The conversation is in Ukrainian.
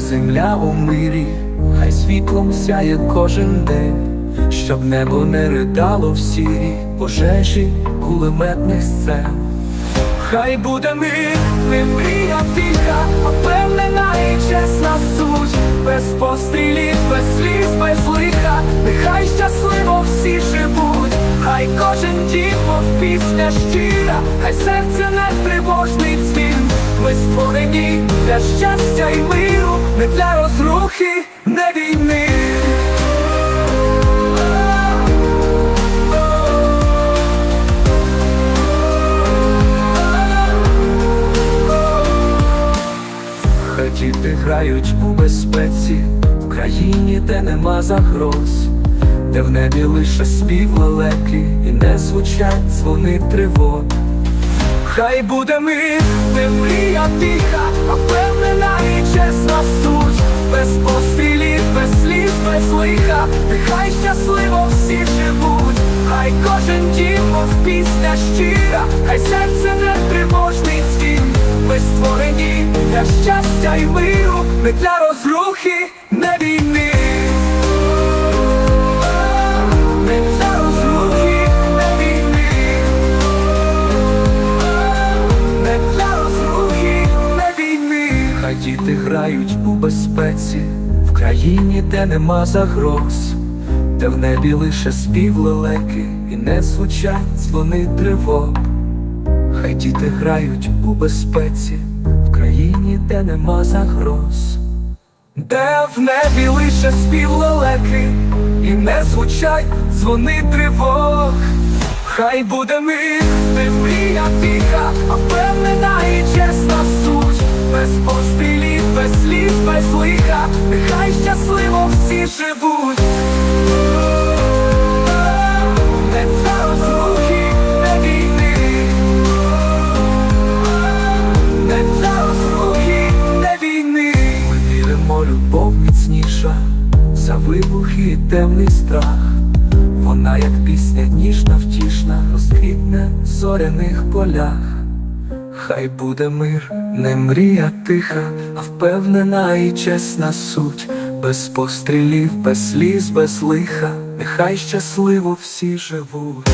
земля у мирі, хай світлом сяє кожен день, щоб небо не ридало в сірі пожежі кулеметних сцен. Хай буде мир, не мрія тиха, а впевнена і чесна суть, без пострілів, без сліз, без лиха, нехай щасливо всі живуть, хай кожен дім, мов пісня щира, хай серце не тривожний дзвін. Ми створені для щастя і миру, не для розрухи, не війни. Хай діти грають у безпеці, в країні, де нема загроз, де в небі лише спів лелеки і не звучать дзвони тривог. Хай буде мир, не мрія тиха, а впевнена і чесна суть, без пострілів, без сліз, без лиха, нехай щасливо всі живуть, хай кожен дім, мов пісня щира, хай серце не тривожний дзвін. Ми створені для щастя і миру, не для розрухи, діти грають у безпеці, в країні, де нема загроз, де в небі лише спів лелеки і не звучать дзвони тривог. Хай діти грають у безпеці, в країні, де нема загроз, де в небі лише спів лелеки і не звучать дзвони тривог. Хай буде мир, не мрія тиха, а впевнена всі живуть. Не розрухи, не війни. Не для розрухи, не війни. Ми віримо, любов міцніша за вибухи і темний страх. Вона, як пісня ніжна, втішна, розквітне в зоряних полях. Хай буде мир, не мрія тиха, а впевнена і чесна суть, без пострілів, без сліз, без лиха, нехай щасливо всі живуть.